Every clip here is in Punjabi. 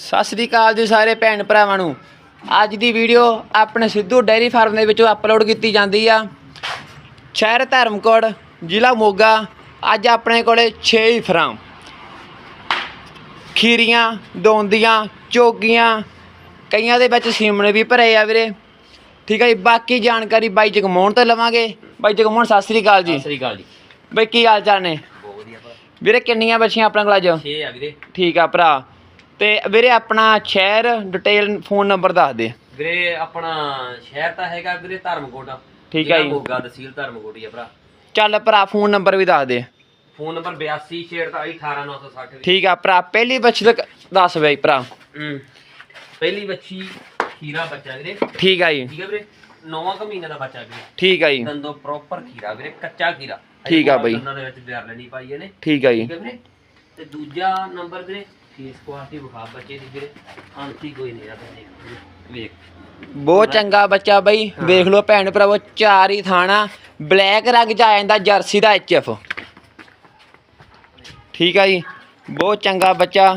ਸਤਿ ਸ੍ਰੀ ਅਕਾਲ ਜੀ ਸਾਰੇ ਭੈਣ ਭਰਾਵਾਂ ਨੂੰ। ਅੱਜ ਦੀ ਵੀਡੀਓ ਆਪਣੇ ਸਿੱਧੂ ਡੇਅਰੀ ਫਾਰਮ ਦੇ ਵਿੱਚੋਂ ਅਪਲੋਡ ਕੀਤੀ ਜਾਂਦੀ ਆ। ਸ਼ਹਿਰ ਧਰਮਕੋਟ ਜ਼ਿਲ੍ਹਾ ਮੋਗਾ ਅੱਜ ਆਪਣੇ ਕੋਲੇ 6 ਹੀ ਫਾਰਮ ਖੀਰੀਆਂ ਦੋਂਦੀਆਂ ਚੋਗੀਆਂ ਕਈਆਂ ਦੇ ਵਿੱਚ ਸੀਮਣੇ ਵੀ ਭਰੇ ਆ ਵੀਰੇ। ਠੀਕ ਹੈ ਜੀ ਬਾਕੀ ਜਾਣਕਾਰੀ ਬਾਈ ਜਗਮੋਹਨ ਤੋਂ ਲਵਾਂਗੇ। ਬਾਈ ਜਗਮੋਹਨ ਸਤਿ ਸ੍ਰੀ ਅਕਾਲ ਜੀ। ਸਤਿ ਸ੍ਰੀ ਅਕਾਲ ਜੀ। ਬਾਈ ਕੀ ਹਾਲ ਚਾਲ ਨੇ? ਬਹੁਤ ਵਧੀਆ ਵੀਰੇ ਕਿੰਨੀਆਂ ਬੱਚੀਆਂ ਆਪਣੇ ਕੋਲ ਅੱਜ? 6 ਆ ਵੀਰੇ। ਠੀਕ ਆ ਭਰਾ। ਤੇ ਵੀਰੇ ਆਪਣਾ ਸ਼ਹਿਰ ਡਿਟੇਲ ਫੋਨ ਨੰਬਰ ਦੱਸ ਦੇ। ਵੀਰੇ ਆਪਣਾ ਸ਼ਹਿਰ ਤਾਂ ਹੈਗਾ ਵੀਰੇ ਧਰਮਕੋਟ। ਠੀਕ ਹੈ ਜੀ। ਮੋਗਾ ਤਹਿਸੀਲ ਧਰਮਕੋਟ ਹੀ ਆ ਭਰਾ। ਚੱਲ ਭਰਾ ਫੋਨ ਨੰਬਰ ਵੀ ਦੱਸ ਦੇ। ਫੋਨ ਨੰਬਰ 8264 ਠੀਕ ਆ ਭਰਾ ਪਹਿਲੀ ਬੱਚੀ ਤੱਕ ਦੱਸ ਬਈ ਭਰਾ। ਪਹਿਲੀ ਬੱਚੀ ਖੀਰਾ ਬੱਚਾ ਵੀਰੇ। ਠੀਕ ਆ ਜੀ। ਠੀਕ ਹੈ ਵੀਰੇ 9 ਕੁ ਮਹੀਨੇ ਦਾ ਬੱਚਾ ਵੀਰੇ। ਠੀਕ ਆ ਜੀ। ਦੰਦੋਂ ਪ੍ਰੋਪਰ ਖੀਰਾ ਵੀਰੇ ਕੱਚਾ ਖੀਰਾ। ਠੀਕ ਆ ਬਈ। ਦੰਦਾਂ ਦੇ ਵਿੱਚ ਬਿਆਰ ਨਹੀਂ ਪਾਈ ਇਹਨੇ। ਠੀਕ ਆ ਜੀ। ਠੀਕ ਹੈ ਵੀਰੇ ਤੇ ਦੂਜਾ ਨੰਬਰ ਵੀਰੇ ਫੇਸ ਕੁਆਲਿਟੀ ਵਿਖਾ ਬੱਚੇ ਦੀ ਵੀਰੇ ਆਂਟੀ ਕੋਈ ਨਹੀਂ ਆ ਵੀਰੇ ਵੇਖ। ਬਹੁਤ ਚੰਗਾ ਬੱਚਾ ਬਈ। ਵੇਖ ਲਓ ਭੈਣ ਭਰਾਵੋ ਚਾਰ ਹੀ ਥਾਣਾ। ਬਲੈਕ ਰੰਗ ਚ ਆ ਜਾਂਦਾ ਜਰਸੀ ਦਾ ਐਚਐਫ ਠੀਕ ਆ ਜੀ। ਬਹੁਤ ਚੰਗਾ ਬੱਚਾ।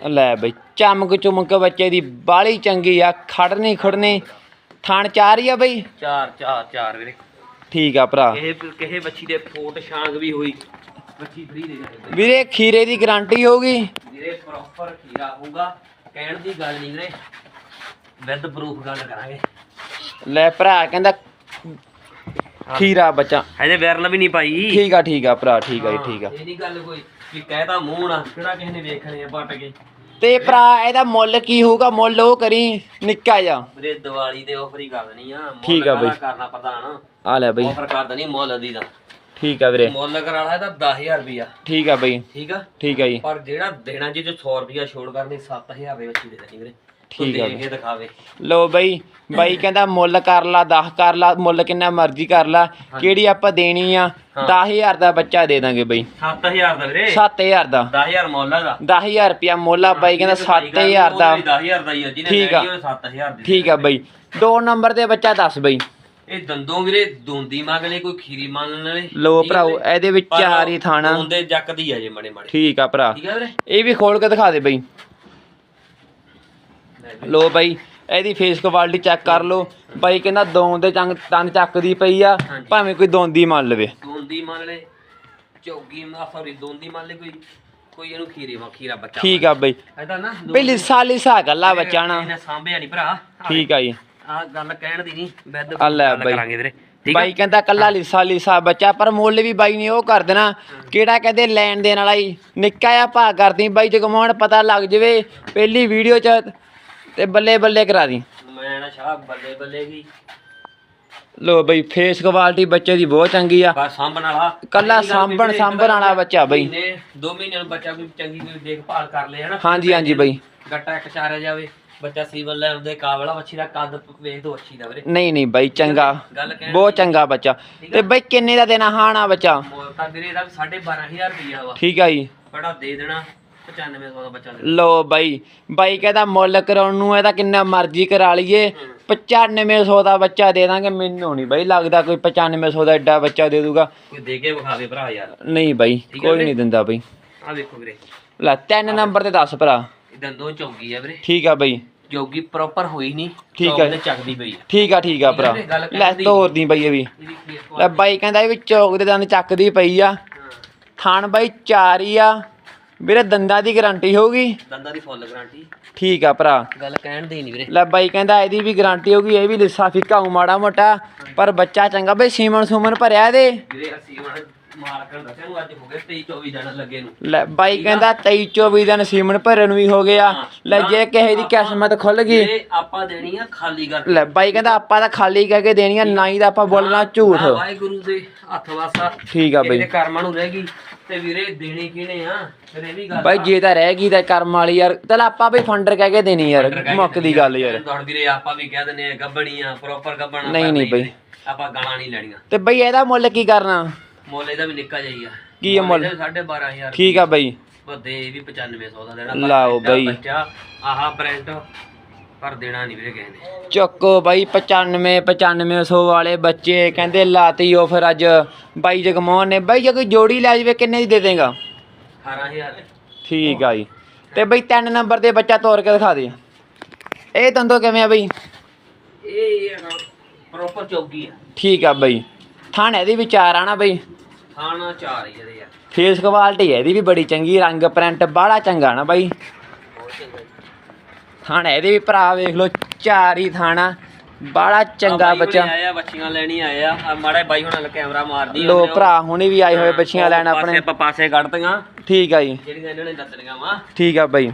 ਲੈ ਬਈ ਚਮਕ ਚੁਮਕ ਬੱਚੇ ਦੀ। ਬਾਲੀ ਚੰਗੀ ਆ। ਖੜਨੀ ਖੜਨੀ। ਥਣ ਚਾਰ ਹੀ ਆ ਬਈ। ਚਾਰ ਚਾਰ ਚਾਰ ਵੀਰੇ। ਠੀਕ ਆ ਭਰਾ। ਕਿਸੇ ਕਿਸੇ ਬੱਚੀ ਦੇ ਫੋਟ ਛਾਂਗ ਵੀ ਹੋਈ। ਬੱਚੀ ਫਰੀ ਦੇ ਜਾਂਦੇ ਵੀਰੇ ਖੀਰੇ ਦੀ ਗਾਰੰਟੀ ਹੋਊਗੀ। ਵੀਰੇ ਪ੍ਰੋਪਰ ਖੀਰਾ ਹੋਊਗਾ। ਕਹਿਣ ਦੀ ਗੱਲ ਨਹੀਂ ਵੀਰੇ। ਵਿਦ ਪ੍ਰੂਫ ਗੱਲ ਕਰਾਂਗੇ। ਲੈ ਭਰਾ ਕਹਿੰਦਾ ਖੀਰਾ ਬੱਚਾ। ਹਜੇ ਵਿਰਲ ਵੀ ਨਹੀਂ ਪਾਈ। ਠੀਕ ਆ ਠੀਕ ਆ ਭਰਾ ਠੀਕ ਆ ਜੀ ਠੀਕ ਆ। ਇਹ ਨਹੀਂ ਗੱਲ ਕੋਈ ਵੀ ਕਹਿਦਾ ਮੂੰਹ ਨਾ ਕਿਹੜਾ ਕਿਸੇ ਨੇ ਵੇਖਣੇ ਆ ਪੱਟ ਕੇ। ਤੇ ਭਰਾ ਇਹਦਾ ਮੁੱਲ ਕੀ ਹੋਊਗਾ? ਮੁੱਲ ਉਹ ਕਰੀ ਨਿੱਕਾ ਜਾ ਵੀਰੇ ਦੀਵਾਲੀ ਦੇ ਆਫਰ ਹੀ ਕਰ ਦੇਣੀ ਆ। ਮੁੱਲ ਠੀਕ ਆ ਬਈ। ਕਾਹਦਾ ਕਰਨਾ ਪ੍ਰਧਾਨ? ਆ ਲੈ ਬਈ। ਆਫਰ ਕਰ ਦੇਣੀ ਮੁੱਲ ਦੀ ਦਾ ਠੀਕ ਆ ਵੀਰੇ। ਮੁੱਲ ਕਰਾਣਾ ਇਹਦਾ 10000 ਰੁਪਿਆ ਠੀਕ ਆ ਬਈ। ਠੀਕ ਆ? ਠੀਕ ਆ ਜੀ। ਪਰ ਜਿਹੜਾ ਦੇਣਾ ਜੀ ਜੋ 100 ਰੁਪਿਆ ਛੋੜ ਕਰਨੀ 7000 ਦੇ ਵਿੱਚ ਦੇ ਦੇਣੀ ਵੀਰੇ। ਠੀਕ ਆ ਦੇ ਕੇ ਦਿਖਾਵੇ। ਲੋ ਬਈ ਬਾਈ ਕਹਿੰਦਾ ਮੁੱਲ ਕਰ ਲਾ 10 ਕਰ ਲਾ ਮੁੱਲ ਕਿੰਨਾ ਮਰਜ਼ੀ ਕਰ ਲਾ। ਕਿਹੜੀ ਆਪਾਂ ਦੇਣੀ ਆ? ਹਾਂ। 10000 ਦਾ ਬੱਚਾ ਦੇ ਦਾਂਗੇ ਬਈ। 7000 ਦਾ ਵੀਰੇ। 7000 ਦਾ। 10000 ਮੁੱਲ ਹੈਗਾ 10000 ਰੁਪਿਆ ਮੁੱਲ ਆ ਬਾਈ ਕਹਿੰਦਾ 7000 ਦਾ। 10000 ਦਾ ਹੀ ਆ ਜਿਹਨੇ ਠੀਕ ਆ। ਲੈਣੀ ਉਹ 7000 ਦੀ ਠੀਕ ਆ ਬਈ। ਦੋ ਨੰਬਰ ਤੇ ਬੱਚਾ ਦੱਸ ਬਈ। ਇਹ ਦੰਦੋਂ ਵੀਰੇ ਦੋਂਦੀ ਮੰਗ ਲੈ ਕੋਈ ਖੀਰੀ ਮੰਗ ਲੈ ਲੋ ਭਰਾਓ ਇਹਦੇ ਵਿੱਚ ਚਾਰ ਹੀ ਥਾਣਾ। ਦੋਂਦੇ ਜੱਕਦੀ ਆ ਜੇ ਮੜੇ ਮੜੇ। ਠੀਕ ਆ ਭਰਾ। ਠੀਕ ਆ ਵੀਰੇ। ਇਹ ਵੀ ਖੋਲ ਕੇ ਦਿਖਾ ਦੇ ਬਈ। ਲੈ ਬਾਈ ਇਹਦੀ ਫੇਸ ਕੁਆਲਿਟੀ ਚੈੱਕ ਕਰ ਲੋ ਬਾਈ ਕਹਿੰਦਾ ਦੋਂ ਦੇ ਚੰਗ ਤਨ ਚੱਕਦੀ ਪਈ ਆ। ਭਾਵੇਂ ਕੋਈ ਦੋਂਦੀ ਮੰਨ ਲਵੇ। ਦੋਂਦੀ ਮੰਨ ਲੈ ਚੌਗੀ ਮਾ ਸੌਰੀ ਦੋਂਦੀ ਮੰਨ ਲੈ ਕੋਈ। ਕੋਈ ਇਹਨੂੰ ਖੀਰੀ ਵਾ ਖੀਰਾ ਬੱਚਾ ਠੀਕ ਆ ਬਈ। ਇਹਦਾ ਨਾ ਬਈ ਲਿਸਾ ਲਿਸਾ ਗੱਲਾ ਬੱਚਾ ਨਾ ਸਾਂਭਿਆ ਨਹੀਂ ਭਰਾ। ਠੀਕ ਆ ਜੀ। ਆ ਗੱਲ ਕਹਿਣ ਦੀ ਨਹੀਂ ਬੈਦ ਆ ਲੈ ਗੱਲ ਬਾਈ। ਕਰਾਂਗੇ ਵੀਰੇ ਠੀਕ ਆ? ਬਾਈ ਕਹਿੰਦਾ ਕੱਲਾ ਲਿਸਾ ਲਿਸਾ ਬੱਚਾ ਪਰ ਮੁੱਲ ਵੀ ਬਾਈ ਨੇ ਉਹ ਕਰ ਦੇਣਾ। ਕਿਹੜਾ ਕਹਿੰਦੇ ਲੈਣ ਦੇਣ ਵਾਲਾ ਹੀ ਨਿੱਕਾ ਜਿਹਾ ਭਾਅ ਕਰਦੀ ਬਾਈ ਜਗਮੋਹਨ ਪਤਾ ਲੱਗ ਜਵੇ ਪਹਿਲੀ ਵੀਡੀਓ ਚ ਤੇ ਬੱਲੇ ਬੱਲੇ ਕਰਾ ਦੀ। ਮੈਂ ਨਾ ਸ਼ਾਹ ਬੱਲੇ ਬੱਲੇ ਕੀ ਲੋ ਬਈ ਫੇਸ ਕੁਆਲਿਟੀ ਬੱਚੇ ਦੀ ਬਹੁਤ ਚੰਗੀ ਆ। ਬਸ ਸਾਂਭਣ ਵਾਲਾ। ਕੱਲਾ ਸਾਂਭਣ ਸਾਂਭਣ ਵਾਲਾ ਬੱਚਾ ਬਈ। ਮਹੀਨੇ ਦੋ ਮਹੀਨਿਆਂ ਨੂੰ ਬੱਚਾ ਕੋਈ ਚੰਗੀ ਕੋਈ ਦੇਖਭਾਲ ਕਰ ਲੇ ਹਨਾ। ਹਾਂਜੀ ਹਾਂਜੀ ਬਈ। ਗੱਟਾ ਇੱਕ ਚਾਰਿਆ ਜਾਵੇ ਬੱਚਾ ਸੀਵਨ ਲੈ ਆਉਂਦੇ ਕਾਬਲਾ ਵੱਛੀ ਦਾ ਕੱਦ ਵੇਖ ਦੋ ਵੱਛੀ ਦਾ ਵੀਰੇ। ਨਹੀਂ ਨਹੀਂ ਬਾਈ ਚੰਗਾ। ਬਹੁਤ ਚੰਗਾ ਬੱਚਾ। ਤੇ ਬਈ। ਕਿੰਨੇ ਦਾ ਦੇਣਾ ਹਾਣਾ ਬੱਚਾ? ਤਾਂ ਵੀਰੇ ਇਹਦਾ ਵੀ 12500 ਰੁਪਈਆ ਵਾ। ਠੀਕ ਆ ਜੀ। ਬੜਾ ਦੇ ਦੇਣਾ 9500 ਦਾ ਬੱਚਾ ਲੋ ਬਾਈ ਬਾਈ ਕਹਿੰਦਾ ਮੁੱਲ ਕਰਾਉਣ ਨੂੰ ਇਹਦਾ ਕਿੰਨਾ ਮਰਜ਼ੀ ਕਰਾ ਲਈਏ। 9500 ਦਾ ਬੱਚਾ ਦੇ ਦਾਂਗੇ ਮੈਨੂੰ ਨਹੀਂ ਬਾਈ ਲੱਗਦਾ ਕੋਈ 9500 ਦਾ ਐਡਾ ਬੱਚਾ ਦੇ ਦੂਗਾ। ਕੋਈ ਦੇ ਕੇ ਵਿਖਾਵੇ ਭਰਾ ਯਾਰ। ਨਹੀਂ ਬਾਈ ਠੀਕ ਆ ਕੋਈ ਵੀਰੇ। ਨਹੀਂ ਦਿੰਦਾ ਬਾਈ। ਆ ਵੇਖੋ ਵੀਰੇ। ਲੈ ਤਿੰਨ ਨੰਬਰ ਤੇ ਦੱਸ ਭਰਾ। ਇਦਾਂ ਦੋ ਚੌਗੀ ਆ ਵੀਰੇ। ਠੀਕ ਆ ਬਾਈ। ਜੋਗੀ ਪ੍ਰੋਪਰ ਹੋਈ ਨਹੀਂ ਠੀਕ ਚੌਕ ਆ। ਤੇ ਚੱਕਦੀ ਪਈ ਆ। ਠੀਕ ਆ ਠੀਕ ਆ ਭਰਾ। ਵੀਰੇ, ਗੱਲ ਲੈ ਕਰਦੀ। ਤੋਰਦੀ ਬਾਈ ਇਹ ਵੀ। ਇਹਦੀ ਲੈ ਬਾਈ ਕਹਿੰਦਾ ਇਹ ਵੀ ਚੌਕ ਦੇ ਦੰਦ ਚੱਕਦੀ ਪਈ ਆ। ਥਾਣ ਬਾਈ ਚਾਰ ਹੀ ਆ। ਵੀਰੇ ਦੰਦਾਂ ਦੀ ਗਾਰੰਟੀ ਹੋਊਗੀ? ਦੰਦਾਂ ਦੀ ਫੁੱਲ ਗਾਰੰਟੀ ਠੀਕ ਆ ਭਰਾ। ਗੱਲ ਕਹਿਣ ਦੀ ਨਹੀਂ ਵੀਰੇ। ਲੈ ਬਾਈ ਕਹਿੰਦਾ ਇਹਦੀ ਵੀ ਗਾਰੰਟੀ ਹੋਊਗੀ ਇਹ ਵੀ ਲਿੱਸਾ ਫਿੱਕਾ ਮਾੜਾ ਮੋਟਾ ਪਰ ਬੱਚਾ ਚੰਗਾ ਬਈ ਸੀਮਨ ਸੂਮਨ ਭਰਿਆ ਇਹਦੇ। ਵੀਰੇ ਅਸੀਂ ਹੁਣ ਮਾਲਕ ਨੂੰ ਦੱਸਿਆ ਨੂੰ ਅੱਜ ਹੋ ਗਏ 23 24 ਦਿਨ ਲੱਗੇ ਨੂੰ। ਲੈ ਬਾਈ ਕਹਿੰਦਾ 23 24 ਦਿਨ ਸੀਮਨ ਭਰੇ ਨੂੰ ਵੀ ਹੋ ਗਿਆ। ਹਾਂ। ਲੈ ਜੇ ਕਿਸੇ ਦੀ ਕਿਸਮਤ ਖੁੱਲ ਗਈ। ਆਪਾਂ ਦੇਣੀ ਆ ਖਾਲੀ ਕਰ ਲੈ ਬਾਈ ਕਹਿੰਦਾ ਆਪਾਂ ਤਾਂ ਖਾਲੀ ਕਹਿ ਕੇ ਦੇਣੀ ਆ ਨਾ ਹੀ ਤਾਂ ਆਪਾਂ ਬੋਲਣਾ ਝੂਠ। ਆਹ ਵਾਹਿਗੁਰੂ ਦੇ ਹੱਥ ਵਾਸਾ। ਠੀਕ ਆ ਬਈ। ਇਹਦੇ ਕਰਮਾਂ ਨੂੰ ਰਹਿ ਗਈ। ਤੇ ਵੀਰੇ ਦੇਣੀ ਕਿਹਨੇ ਆ? ਫਿਰ ਇਹ ਵੀ ਗੱਲ ਬਾਈ ਜੇ ਤਾਂ ਰਹਿ ਗਈ ਤਾਂ ਕਰਮ ਵਾਲੀ ਯਾਰ। ਚਲ ਆਪਾਂ ਵੀ ਫੰਡਰ ਕਹਿ ਕੇ ਦੇਣੀ ਯਾਰ ਮੁੱਕ ਦੀ ਗੱਲ ਯਾਰ। ਦੌੜ ਵੀਰੇ ਆਪਾਂ ਵੀ ਕਹਿ ਦਿੰਦੇ ਆ ਗੱਬਣੀਆਂ ਪ੍ਰੋਪਰ ਗੱਬਣਾ ਨਹੀਂ, ਨਹੀਂ ਬਈ। ਆਪਾਂ ਗਾਲਾਂ ਨਹੀਂ ਲੈਣੀਆਂ। ਤੇ ਬਈ ਇਹਦਾ ਮੁੱਲ ਕੀ ਕਰਨਾ? ਮੁੱਲ ਇਹਦਾ ਵੀ ਨਿੱਕਾ ਜਿਹਾ ਹੀ ਆ। ਕੀ ਆ ਮੁੱਲ? 12500 ਠੀਕ ਆ ਬਈ। ਬੱਦੇ ਇਹ ਵੀ 9500 ਦਾ ਦੇਣਾ ਲਾਓ ਐਡਾ ਬਈ। ਬੱਚਾ ਆਹ ਪ੍ਰਿੰਟ ਪਰ ਦੇਣਾ ਨਹੀਂ ਵੀਰੇ ਕਿਸੇ ਨੇ। ਚੱਕੋ ਬਾਈ 95 9500 ਵਾਲੇ ਬੱਚੇ ਕਹਿੰਦੇ ਲਾਤੀ ਉਹ ਫਿਰ ਅੱਜ। ਬਾਈ ਜਗਮੋਹਨ ਨੇ ਬਾਈ ਜੇ ਕੋਈ ਜੋੜੀ ਲੈ ਜਾਵੇ ਕਿੰਨੇ ਦੀ ਦੇ ਦੇਗਾ? 18000 ਠੀਕ ਆ ਜੀ। ਤੇ ਬਈ ਤਿੰਨ ਨੰਬਰ ਦੇ ਬੱਚਾ ਤੋੜ ਕੇ ਦਿਖਾ ਦੇ। ਇਹ ਦੰਦੋ ਕਿਵੇਂ ਆ ਬਈ? ਇਹ ਪ੍ਰੋਪਰ ਚੌਕੀ ਆ। ਠੀਕ ਆ ਬਈ। ਥਾਣੇ ਦੀ ਵਿਚਾਰ ਆ ਨਾ ਬਈ। ਖਾਣਾ ਚਾਰ ਹੀ ਇਹਦੇ ਯਾਰ। ਫੇਸ ਕੁਆਲਿਟੀ ਹੈ ਇਹਦੀ ਵੀ ਬੜੀ ਚੰਗੀ ਰੰਗ ਪ੍ਰਿੰਟ ਬਾਹਲਾ ਚੰਗਾ ਨਾ ਬਾਈ। ਬਹੁਤ ਚੰਗਾ ਜੀ। ਥਾਣਾ ਇਹਦੇ ਵੀ ਭਰਾ ਵੇਖ ਲਓ ਚਾਰ ਹੀ ਥਾਣਾ ਬਾਹਲਾ ਚੰਗਾ ਆਹ ਬਾਈ ਬੱਚਾ। ਹੁਣੀ ਆਇਆ ਬੱਚੀਆਂ ਲੈਣੀ ਆਇਆ ਆ। ਮਾੜਾ ਜਿਹਾ ਬਾਈ ਹੁਣਾਂ ਨਾਲ ਕੈਮਰਾ ਮਾਰਦੀ ਲੋ ਭਰਾ ਹੁਣੇ ਵੀ ਆਏ ਹੋਏ ਬੱਚੀਆਂ ਲੈਣ ਪਾਸੇ ਆਪਣੇ ਆਪਾਂ ਪਾਸੇ ਕੱਢਤੀਆਂ। ਠੀਕ ਆ ਜੀ। ਜਿਹੜੀਆਂ ਇਹਨਾਂ ਨੇ ਦੱਸਣੀਆਂ ਵਾ। ਠੀਕ ਆ ਬਾਈ।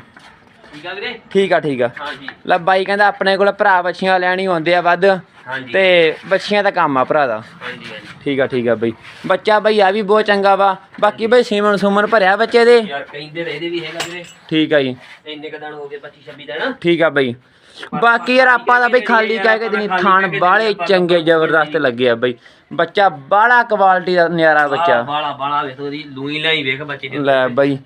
ਠੀਕ ਆ ਵੀਰੇ? ਠੀਕ ਆ ਠੀਕ ਆ। ਹਾਂਜੀ ਲੈ ਬਾਈ ਕਹਿੰਦਾ ਆਪਣੇ ਕੋਲ ਭਰਾ ਬੱਚੀਆਂ ਲੈਣ ਆਉਂਦੇ ਆ ਵੱਧ। ਹਾਂਜੀ। ਤੇ ਬੱਚੀਆਂ ਦਾ ਕੰਮ ਆ ਭਰਾ ਦਾ। ਹਾਂਜੀ ਹਾਂਜੀ। ਠੀਕ ਆ ਠੀਕ ਆ ਬਈ। ਬੱਚਾ ਬਈ ਆ ਵੀ ਬਹੁਤ ਚੰਗਾ ਵਾ। ਬਾਕੀ ਬਈ ਸੀਮਨ ਸੁਮਨ ਭਰਿਆ ਬੱਚੇ ਦੇ। ਯਾਰ ਕਹਿੰਦੇ ਰਹੇ ਇਹਦੇ ਵੀ ਹੈਗਾ ਵੀਰੇ। ਠੀਕ ਆ ਜੀ। ਇੰਨੇ ਕ ਦਿਨ ਹੋ ਗਏ 25 26 ਦਿਨ। ਠੀਕ ਆ ਬਈ। ਬਾਕੀ ਯਾਰ ਆਪਾਂ ਦਾ ਬਈ ਖਾਲੀ ਕਹਿ ਕੇ ਦੇਣੀ ਥਾਣ ਬਾਲੇ ਚੰਗੇ ਜ਼ਬਰਦਸਤ ਲੱਗੇ ਆ ਬਈ। ਬੱਚਾ ਬਾਲਾ ਕੁਆਲਿਟੀ ਦਾ ਨਿਆਰਾ ਬੱਚਾ। ਬਾਲਾ ਬਾਲਾ ਵੇਖ ਉਹਦੀ ਲੂਈ ਲਾਈ ਵੇਖ ਬੱਚੇ ਦੀ। ਲੈ ਬਈ।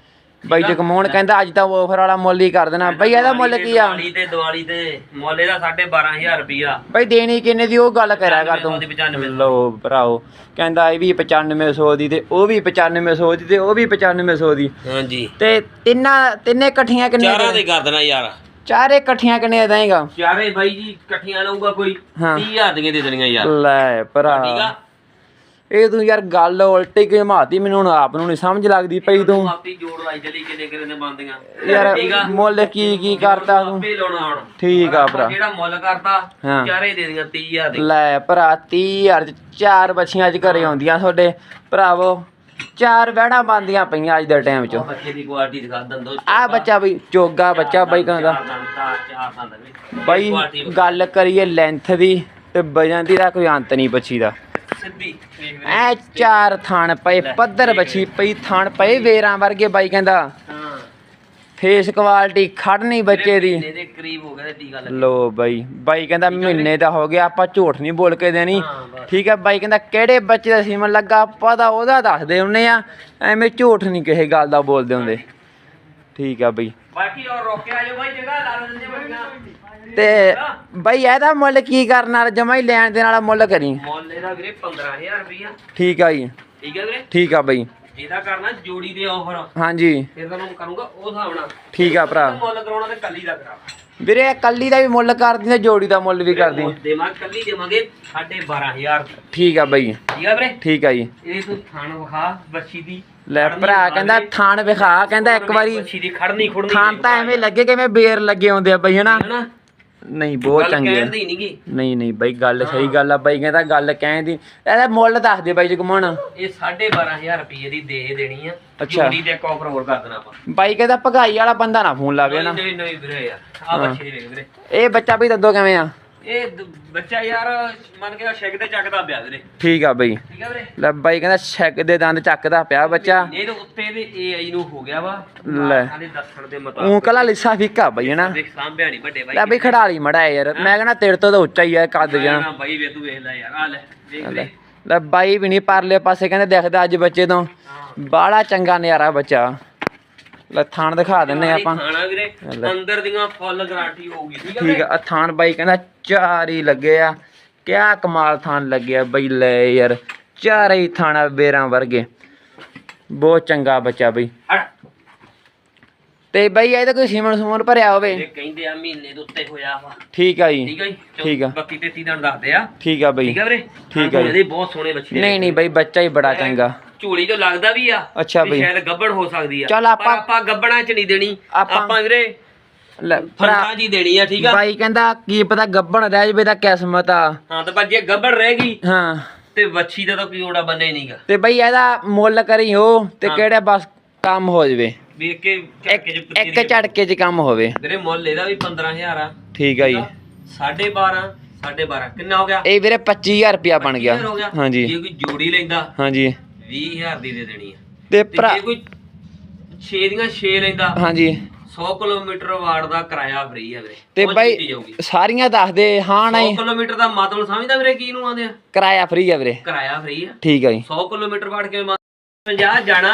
ਬਈ ਜਗਮੋਹਨ ਕਹਿੰਦਾ ਅੱਜ ਤਾਂ ਆਫਰ ਵਾਲਾ ਮੁੱਲ ਹੀ ਕਰ ਦੇਣਾ। ਬਈ ਇਹਦਾ ਮੁੱਲ ਕੀ ਆ? ਦੀਵਾਲੀ ਤੇ ਦੀਵਾਲੀ ਤੇ ਮੁੱਲ ਇਹਦਾ 12500 ਰੁਪਿਆ ਬਈ ਦੇਣੀ ਕਿੰਨੇ ਦੀ ਉਹ ਗੱਲ ਕਰਿਆ ਕਰ ਤੂੰ। 95 ਲੋ ਭਰਾਓ ਕਹਿੰਦਾ ਇਹ ਵੀ 9500 ਦੀ ਤੇ ਉਹ ਵੀ 9500 ਦੀ ਤੇ ਉਹ ਵੀ 9500 ਦੀ। ਹਾਂਜੀ। ਤੇ ਤਿੰਨਾਂ ਤਿੰਨੇ ਇਕੱਠੀਆਂ ਕਿੰਨੇ ਚਾਰਾਂ ਦੇ ਕਰ ਦੇਣਾ ਯਾਰ। ਚਾਰੇ ਇਕੱਠੀਆਂ ਕਿੰਨੇ ਦੇਂਗਾ ਚਾਰੇ ਬਾਈ ਜੀ ਇਕੱਠੀਆਂ ਲਊਗਾ ਕੋਈ ਹਾਂ। 30000 ਦੀਆਂ ਦੇ ਦੇਣੀਆਂ ਯਾਰ। ਲੈ ਭਰਾ। ਠੀਕ ਆ? ਇਹ ਤੂੰ ਯਾਰ ਗੱਲ ਉਲਟੀ ਕਿਉਂ ਮਾਤੀ ਮੈਨੂੰ ਹੁਣ ਆਪ ਨੂੰ ਨਹੀਂ ਸਮਝ ਲੱਗਦੀ ਪਈ ਤੂੰ। ਆਪੀ ਜੋੜ ਲਾਈ ਚਲੀ ਕਿੰਨੇ ਕਿੰਨੇ ਦੇ ਬੰਦੀਆਂ। ਯਾਰ ਠੀਕ ਆ? ਮੁੱਲ ਕੀ ਕੀ ਕਰਤਾ ਤੂੰ? ਆਪੇ ਲਾਉਣਾ ਹੁਣ। ਠੀਕ ਆ ਭਰਾ। ਜਿਹੜਾ ਮੁੱਲ ਕਰਤਾ। ਚਾਰੇ ਦੇ ਦੀਆਂ 30000 ਦੇ। ਲੈ ਭਰਾ 30000 ਚ ਚਾਰ ਬੱਚੀਆਂ ਅੱਜ ਘਰੇ ਆਉਂਦੀਆਂ ਤੁਹਾਡੇ। ਭਰਾਵੋ ਚਾਰ ਵਹਿੜਾਂ ਬੰਦੀਆਂ ਪਈਆਂ ਅੱਜ ਦੇ ਟਾਈਮ 'ਚ। ਬੱਚੇ ਦੀ ਕੁਆਲਿਟੀ ਦਿਖਾ ਦੰਦੋ ਆ ਬੱਚਾ ਬਈ ਚੋਗਾ ਬੱਚਾ ਬਾਈ ਕਹਿੰਦਾ। ਬਾਈ। ਗੱਲ ਕਰੀਏ ਲੈਂਥ ਦੀ ਤੇ ਵਜਨ ਦੀ ਦਾ ਕੋਈ ਅੰਤ ਨਹੀਂ ਬੱਚੀ ਦਾ। ਸਿੱਧੀ। ਐ ਚਾਰ ਥਾਣ ਪਏ ਪੱਧਰ ਬੱਚੀ ਪਈ ਥਾਣ ਪਏ ਵੇਰਾਂ ਵਰਗੇ ਬਾਈ ਕਹਿੰਦਾ। ਫੇਸ ਕੁਆਲਿਟੀ ਖੜਨੀ ਬੱਚੇ ਦੀ। ਮਹੀਨੇ ਦੇ ਕਰੀਬ ਹੋ ਗਿਆ ਤੇ ਟੀਕਾ ਲੱਗ। ਲੋ ਬਾਈ ਬਾਈ ਕਹਿੰਦਾ ਮਹੀਨੇ ਦਾ ਹੋ ਗਿਆ ਆਪਾਂ ਝੂਠ ਨਹੀਂ ਬੋਲ ਕੇ ਦੇਣੀ। ਠੀਕ ਹੈ ਬਾਈ ਕਹਿੰਦਾ ਕਿਹੜੇ ਬੱਚੇ ਦਾ ਸੀਮਨ ਲੱਗਾ ਆਪਾਂ ਤਾਂ ਉਹਦਾ ਦੱਸਦੇ ਹੁੰਨੇ ਆ ਐਵੇਂ ਝੂਠ ਨਹੀਂ ਕਿਸੇ ਗੱਲ ਦਾ ਬੋਲਦੇ ਹੁੰਦੇ। ਠੀਕ ਆ ਬਈ। ਬਾਕੀ ਔਰ ਰੋਕਿਆ ਜੋ ਬਾਈ ਜਗ੍ਹਾ ਲਾ ਦਿੰਦੇ ਬੜੀਆਂ ਤੇ ਬਾਈ ਇਹਦਾ ਮੁੱਲ ਕੀ ਕਰਨ ਨਾਲ ਜਮਾ ਹੀ ਲੈਣ ਦੇ ਨਾਲ ਮੁੱਲ ਕਰੀ। ਮੁੱਲ ਇਹਦਾ ਵੀਰੇ 15000 ਰੁਪਈਆ ਠੀਕ ਆ ਜੀ। ਠੀਕ ਹੈ ਵੀਰੇ? ਠੀਕ ਆ ਬਾਈ। ਇਹਦਾ ਕਰਨਾ ਜੋੜੀ ਦੇ ਆਫਰ ਹਾਂਜੀ। ਫਿਰ ਤੁਹਾਨੂੰ ਕਰੂੰਗਾ ਉਹ ਹਿਸਾਬ ਨਾਲ। ਠੀਕ ਆ ਭਰਾ। ਮੁੱਲ ਕਰਾਉਣਾ ਤੇ ਕੱਲੀ ਦਾ ਕਰਾ। ਵੀਰੇ ਕੱਲੀ ਦਾ ਵੀ ਮੁੱਲ ਕਰਦੀ ਤੇ ਜੋੜੀ ਦਾ ਮੁੱਲ ਵੀ ਕਰਦੀ। ਦੇਵਾਂ ਕੱਲੀ ਦੇਵਾਂਗੇ 12500 ਠੀਕ ਆ ਬਾਈ। ਠੀਕ ਹੈ ਵੀਰੇ? ਠੀਕ ਆ ਜੀ। ਇਹ ਤੂੰ ਥਾਣ ਵਿਖਾ ਬੱਚੀ ਦੀ। ਲੈ ਭਰਾ ਕਹਿੰਦਾ ਥਾਣ ਵਿਖਾ ਕਹਿੰਦਾ ਇੱਕ ਵਾਰੀ ਬੱਚੀ ਦੀ ਖੜਨੀ ਖੁੜਨੀ ਥਾਣ ਤਾਂ ਐਵੇਂ ਲੱਗੇ ਕਿਵੇਂ ਬੇਰ ਲੱਗੇ ਹੁੰਦੇ ਆ ਬਈ ਹਨਾ? ਨਹੀਂ ਬਹੁਤ ਚੰਗੇ ਆ। ਕਹਿਣ ਦੀ ਨਹੀਂਗੀ ਨਹੀਂ ਨਹੀਂ ਬਾਈ ਗੱਲ ਸਹੀ ਗੱਲ ਆ ਬਾਈ ਕਹਿੰਦਾ ਗੱਲ ਕਹਿਣ ਦੀ। ਇਹਦਾ ਮੁੱਲ ਦੱਸ ਦੇ ਬਾਈ ਜਗਮਣ ਇਹ 12500 ਰੁਪਏ ਦੀ ਦੇ ਦੇਣੀ ਆ। ਅੱਛਾ। ਜੋੜੀ ਆਫਰ ਹੋਰ ਕਰ ਦੇਣਾ ਆਪਾਂ। ਬਾਈ ਕਹਿੰਦਾ ਭਗਾਈ ਵਾਲਾ ਬੰਦਾ ਨਾ ਫੋਨ ਲਾਵੇ ਨਾ। ਨਹੀਂ ਨਹੀਂ ਨਹੀਂ ਵੀਰੇ ਯਾਰ ਆ ਹਾਂ। ਬੱਚੇ ਵੇਖ ਵੀਰੇ। ਇਹ ਬੱਚਾ ਵੀ ਦੱਦੋ ਕਿਵੇਂ ਆ? ਇਹ ਦ- ਬੱਚਾ ਯਾਰ ਮੰਨ ਕੇ ਸ਼ੈਕ ਤੇ ਚੱਕਦਾ ਪਿਆ ਵੀਰੇ। ਠੀਕ ਆ ਬਾਈ। ਠੀਕ ਆ ਵੀਰੇ? ਲੈ ਬਾਈ ਕਹਿੰਦਾ ਛੱਕ ਦੇ ਦੰਦ ਚੱਕਦਾ ਪਿਆ ਬੱਚਾ। ਇਹਦੇ ਉੱਤੇ ਦੇ ਏਆਈ ਨੂੰ ਹੋ ਗਿਆ ਵਾ। ਲੈ। ਖਾਲੀ ਦੱਸਣ ਦੇ ਉਹ ਮੁਤਾਬਕ ਕਲਾ ਲਿੱਸਾ ਫਿੱਕਾ ਬਾਈ ਹਨਾ? ਦੇਖ ਸਾਂਭਿਆ ਨਹੀਂ ਵੱਡੇ ਬਾਈ ਲੈ ਬਈ ਖੜਾ ਲਈ ਮੜਾ ਯਾਰ। ਮੈਂ ਕਹਿੰਦਾ ਤੇਰੇ ਤੋਂ ਤਾਂ ਉੱਚਾ ਹੀ ਆ ਕੱਦ ਜਾਂ ਨਾ ਬਾਈ ਵੇ ਤੂੰ ਵੇਖ ਲੈ ਯਾਰ ਆ ਲੈ ਦੇਖ ਲੈ। ਲੈ। ਬਾਈ ਵੀ ਨਹੀਂ ਪਰਲੇ ਪਾਸੇ ਕਹਿੰਦੇ ਦਿਖਦਾ ਅੱਜ ਬੱਚੇ ਤੋਂ। ਹਾਂ। ਬਾਹਲਾ ਚੰਗਾ ਨਿਆਰਾ ਬੱਚਾ। ਲੈ ਥਾਣ ਦਿਖਾ ਦਿੰਨੇ ਆਪਾਂ। ਖਾਣਾ ਵੀਰੇ। ਅੰਦਰ ਦੀਆਂ ਫੁੱਲ ਗਾਰੰਟੀ ਹੋਊਗੀ ਠੀਕ ਆ ਠੀਕ ਆ ਆਹ ਥਾਣ ਬਾਈ ਕਹਿੰਦਾ ਚਾਰ ਹੀ ਲੱਗੇ ਆ। ਕਿਆ ਕਮਾਲ ਥਾਣ ਲੱਗਿਆ ਬਈ ਲੈ ਯਾਰ ਚਾਰੇ ਹੀ ਥਾਣਾ ਬੇਰਾਂ ਵਰਗੇ। ਬਹੁਤ ਚੰਗਾ ਬੱਚਾ ਬਈ। ਹੜ ਤੇ ਬਈ ਇਹਦਾ ਕੋਈ ਸੀਮਨ ਸਮੂਨ ਭਰਿਆ ਹੋਵੇ। ਇਹ ਕਹਿੰਦੇ ਆ ਮਹੀਨੇ ਦੇ ਉੱਤੇ ਹੋਇਆ ਵਾ। ਠੀਕ ਆ ਜੀ। ਠੀਕ ਆ ਜੀ? ਠੀਕ ਆ। 32 33 ਦਿਨ ਦੱਸਦੇ ਆ। ਠੀਕ ਆ ਬਈ। ਠੀਕ ਆ ਵੀਰੇ? ਠੀਕ ਆ ਜੀ। ਇਹਦੇ ਬਹੁਤ ਸੋਹਣੇ ਬੱਚੇ ਨਹੀਂ ਨਹੀਂ ਬਈ ਬੱਚਾ ਹੀ ਬੜਾ ਚੰਗਾ। ਝੂਲੀ ਤੋਂ ਲੱਗਦਾ ਵੀ ਆ ਅੱਛਾ ਵੀ ਬਈ। ਸ਼ਾਇਦ ਗੱਬੜ ਹੋ ਸਕਦੀ ਆ। ਚੱਲ ਪਰ ਆਪਾਂ- ਆਪਾਂ ਗੱਬੜਾਂ ਚ ਨਹੀਂ ਦੇਣੀ। ਆਪਾਂ- ਆਪਾਂ ਵੀਰੇ ਲੈ ਭਰਾ ਜੀ ਦੇਣੀ ਆ ਠੀਕ ਆ? ਬਾਈ ਕਹਿੰਦਾ ਕੀ ਪਤਾ ਗੱਬਣ ਰਹਿ ਜਵੇ ਤਾਂ ਕਿਸਮਤ ਆ। ਹਾਂ ਤੇ ਪਰ ਜੇ ਗੱਬੜ ਰਹੇਗੀ ਹਾਂ। ਤੇ ਵੱਛੀ ਦਾ ਤਾਂ ਕੋਈ ਓੜਾ ਬੰਨੇ ਨਹੀਂਗਾ ਤੇ ਬਈ ਇਹਦਾ ਮੁੱਲ ਕਰੀ ਹੋ ਤੇ ਹਾਂ। ਕਿਹੜਾ ਬਸ ਕੰਮ ਹੋ ਜਵੇ। ਕੇ ਇੱਕ ਝਟਕੇ ਚ ਇੱਕ ਝਟਕੇ 'ਚ ਕੰਮ ਹੋਵੇ। ਵੀਰੇ ਮੁੱਲ ਇਹਦਾ ਵੀ 15000 ਆ। ਠੀਕ ਆ ਜੀ। 12.5 12.5 ਕਿੰਨਾ ਹੋ ਗਿਆ? ਇਹ ਵੀਰੇ 25000 ਰੁਪਿਆ ਬਣ ਗਿਆ। 25,000 ਹੋ ਗਿਆ। ਹਾਂਜੀ। ਜੇ ਕੋਈ ਜੋੜੀ ਲੈਂਦਾ ਹਾਂਜੀ। 20000 ਦੀ ਦੇ ਦੇਣੀ ਆ। ਤੇ ਤੇ ਭਰਾ ਜੇ ਕੋਈ 6 ਦੀਆਂ 6 ਲੈਂਦਾ ਹਾਂਜੀ। 100 ਕਿਲੋਮੀਟਰ ਵਾਰਡ ਦਾ ਕਿਰਾਇਆ ਫ੍ਰੀ ਆ ਵੀਰੇ। ਤੇ ਉਹ ਬਾਈ ਜਾਊਗੀ। ਸਾਰੀਆਂ ਦੱਸ ਦੇ ਹਾਂ 100 ਨਹੀਂ। ਕਿਲੋਮੀਟਰ ਦਾ ਮਤਲਬ ਸਮਝਦਾ ਵੀਰੇ ਕੀ ਨੂੰ ਆਂਦੇ ਆ? ਕਿਰਾਇਆ ਫ੍ਰੀ ਆ ਵੀਰੇ। ਕਿਰਾਇਆ ਫ੍ਰੀ ਆ। ਠੀਕ ਆ ਜੀ। 100 ਕਿਲੋਮੀਟਰ ਵਾਰਡ ਕਿਵੇਂ ਮੰਨ 50 ਜਾਣਾ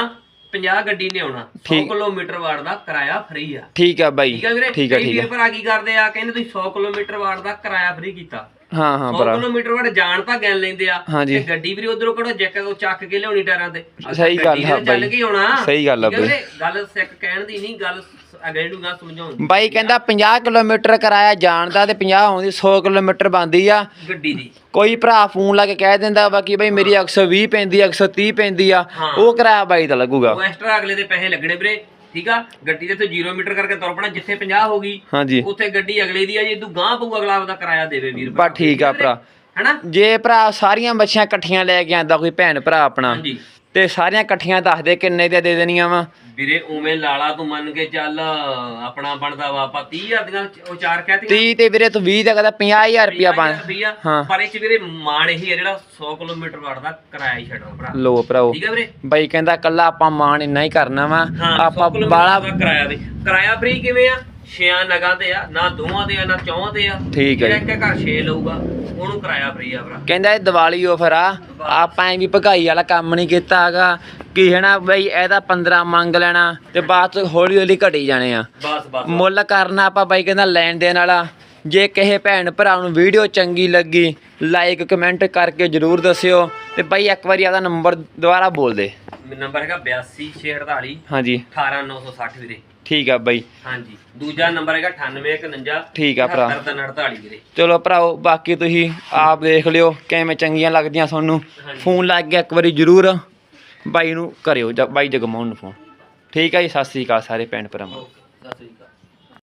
50 ਗੱਡੀ ਨੇ ਆਉਣਾ। 100 ਠੀਕ। ਕਿਲੋਮੀਟਰ ਵਾਰਡ ਦਾ ਕਿਰਾਇਆ ਫ੍ਰੀ ਆ। ਠੀਕ ਆ ਬਾਈ। ਠੀਕ ਆ ਵੀਰੇ? ਠੀਕ ਆ ਕਈ ਠੀਕ ਵੀਰ ਆ ਭਰਾ ਕੀ ਕਰਦੇ ਆ? ਕਹਿੰਦੇ ਤੁਸੀਂ 100 ਕਿਲੋਮੀਟਰ ਵਾਰਡ ਦਾ ਕਿਰਾਇਆ ਫ੍ਰੀ ਕੀਤਾ। ਹਾਂ ਹਾਂ 100 ਭਰਾ। ਕਿਲੋਮੀਟਰ ਵਾਰਡ ਜਾਣ ਤਾਂ ਗਿਣ ਲੈਂਦੇ ਆ। ਹਾਂਜੀ। ਤੇ ਗੱਡੀ ਵੀ ਉਧਰੋਂ ਕਿਹੜਾ ਜੈਕ ਉਹ ਚੱਕ ਕੇ ਲਿਆਉਣੀ ਟਾਇਰਾਂ ਤੇ। ਸਹੀ ਗੱਲ ਗੱਡੀ ਆ ਨੇ ਚੱਲ ਬਾਈ। ਕੇ ਆਉਣਾ ਸਹੀ ਗੱਲ ਆ ਠੀਕ ਬਾਈ। ਗੱਲ ਸਿੱਖ ਕਹਿਣ ਦੀ ਨਹੀਂ ਗੱਲ ਅਗਲੇ ਨੂੰ ਗਾ ਸਮਝਾਉਣ ਬਾਈ ਕਹਿੰਦਾ 50 ਕਿਲੋਮੀਟਰ ਕਿਰਾਇਆ ਜਾਣ ਦਾ ਤੇ 50 ਆਉਂਦੀ 100 ਕਿਲੋਮੀਟਰ ਬੰਦੀ ਆ। ਗੱਡੀ ਦੀ। ਕੋਈ ਭਰਾ ਫੋਨ ਲਾ ਕੇ ਕਹਿ ਦਿੰਦਾ ਵਾ ਕਿ ਬਈ ਮੇਰੀ 120 ਪੈਂਦੀ ਆ 130 ਪੈਂਦੀ ਆ। ਹਾਂ। ਉਹ ਕਿਰਾਇਆ ਬਾਈ ਦਾ ਲੱਗੂਗਾ। ਉਹ ਐਕਸਟਰਾ ਅਗਲੇ ਦੇ ਪੈਸੇ ਲੱਗਣੇ ਵੀਰੇ। ਠੀਕ ਆ? ਗੱਡੀ ਦੇ ਤੋਂ 0 ਮੀਟਰ ਕਰਕੇ ਤੁਰ ਪਣਾ ਜਿੱਥੇ 50 ਹੋ ਗਈ ਹਾਂਜੀ। ਉੱਥੇ ਗੱਡੀ ਅਗਲੇ ਦੀ ਆ ਜੇ ਤੂੰ ਗਾਂ ਪਊ ਅਗਲਾ ਆਪਦਾ ਕਿਰਾਇਆ ਦੇਵੇ ਵੀਰ ਬਾ ਠੀਕ ਆ ਭਰਾ। ਹੈਨਾ? ਜੇ ਭਰਾ ਸਾਰੀਆਂ ਬੱਚੀਆਂ ਇਕੱਠੀਆਂ ਲੈ ਕੇ ਆਂਦਾ ਕੋਈ ਭੈਣ ਭਰਾ ਆਪਣਾ ਹਾਂਜੀ। ਤੇ ਸਾਰੀਆਂ ਇਕੱਠੀਆਂ ਦੱਸ ਦੇ ਕਿੰਨੇ ਦੀਆਂ ਦੇ ਦੇਣੀਆਂ ਵਾ? ਵੀਰੇ ਉਵੇਂ ਲਾਲਾ ਤੂੰ ਮੰਨ ਕੇ ਚੱਲ ਆਪਣਾ ਬਣਦਾ ਵਾ ਆਪਾਂ 30000 ਦੀਆਂ ਉਹ ਚਾਰ ਕਹਿਤੀਆਂ। 30 ਤੇ ਵੀਰੇ ਤੂੰ 20 ਦਾ ਕਹਿੰਦਾ 50000 ਰੁਪਿਆ ਬਣ। ਹਾਂ। ਪਰ ਇਹ ਚ ਵੀਰੇ ਮਾਣ ਇਹੀ ਹੈ ਜਿਹੜਾ 100 ਕਿਲੋਮੀਟਰ ਵੜਦਾ ਕਿਰਾਇਆ ਹੀ ਛੱਡਣਾ ਭਰਾ। ਲੋ ਭਰਾਓ। ਠੀਕ ਹੈ ਵੀਰੇ? ਬਾਈ ਕਹਿੰਦਾ ਕੱਲਾ ਆਪਾਂ ਮਾਣ ਇੰਨਾ ਹੀ ਕਰਨਾ ਵਾ। ਆਪਾਂ 100 ਕਿਲੋਮੀਟਰ ਬਾਲਾ ਕਿਰਾਇਆ ਦੇ ਕਿਰਾਇਆ ਫ੍ਰੀ ਕਿਵੇਂ ਆ? ਛਿਆਂ ਨਗਾਂ ਤੇ ਆ ਨਾ ਦੋਵਾਂ ਦੇ ਆ ਨਾ ਚੌਹਾਂ ਤੇ ਆ। ਠੀਕ ਹੈ ਜਿਹੜਾ ਇੱਕ ਘਰ 6 ਲਊਗਾ ਉਹਨੂੰ ਕਿਰਾਇਆ ਫ੍ਰੀ ਆ ਭਰਾ। ਕਹਿੰਦਾ ਇਹ ਦੀਵਾਲੀ ਆਫਰ ਆ। ਆਪਾਂ ਐ ਵੀ ਭਗਾਈ ਵਾਲਾ ਕੰਮ ਨਹੀਂ ਕੀਤਾ ਹੈਗਾ। ਕਿ ਹੈਨਾ ਬਈ ਇਹਦਾ 15 ਮੰਗ ਲੈਣਾ ਤੇ ਬਾਅਦ ਚ ਹੌਲੀ ਹੌਲੀ ਘਟੀ ਜਾਣੇ ਆ। ਬਸ ਬਸ। ਮੁੱਲ ਕਰਨਾ ਆਪਾਂ ਬਾਈ ਕਹਿੰਦਾ ਲੈਣ ਦੇਣ ਵਾਲਾ। ਜੇ ਕਿਸੇ ਭੈਣ ਭਰਾ ਨੂੰ ਵੀਡੀਓ ਚੰਗੀ ਲੱਗੀ ਲਾਈਕ ਕਮੈਂਟ ਕਰਕੇ ਜਰੂਰ ਦੱਸਿਓ। ਤੇ ਬਾਈ ਇੱਕ ਵਾਰੀ ਆਦਾ ਨੰਬਰ ਦੁਬਾਰਾ ਬੋਲ ਦੇ। ਨੰਬਰ ਹੈਗਾ 82648 ਹਾਂਜੀ। 18960 ਵੀਰੇ। ਠੀਕ ਆ ਬਾਈ। ਹਾਂਜੀ। ਦੂਜਾ ਨੰਬਰ ਹੈਗਾ 9851 ਠੀਕ ਆ ਭਰਾ। 7348 ਵੀਰੇ। ਚਲੋ ਭਰਾਓ ਬਾਕੀ ਤੁਸੀਂ ਆਪ ਦੇਖ ਲਿਓ ਕਿਵੇਂ ਚੰਗੀਆਂ ਲੱਗਦੀਆਂ ਤੁਹਾਨੂੰ। ਫੋਨ ਲੱਗ ਗਿਆ ਇੱਕ ਵਾਰੀ ਜਰੂਰ। ਬਾਈ ਨੂੰ ਕਰਿਓ ਜਾਂ ਬਾਈ ਜਗਮੋਹਨ ਨੂੰ ਫੋਨ। ਠੀਕ ਆ ਜੀ ਸਤਿ ਸ੍ਰੀ ਅਕਾਲ ਸਾਰੇ ਭੈਣ ਭਰਾਵਾਂ। ਸਤਿ ਸ੍ਰੀ ਅਕਾਲ।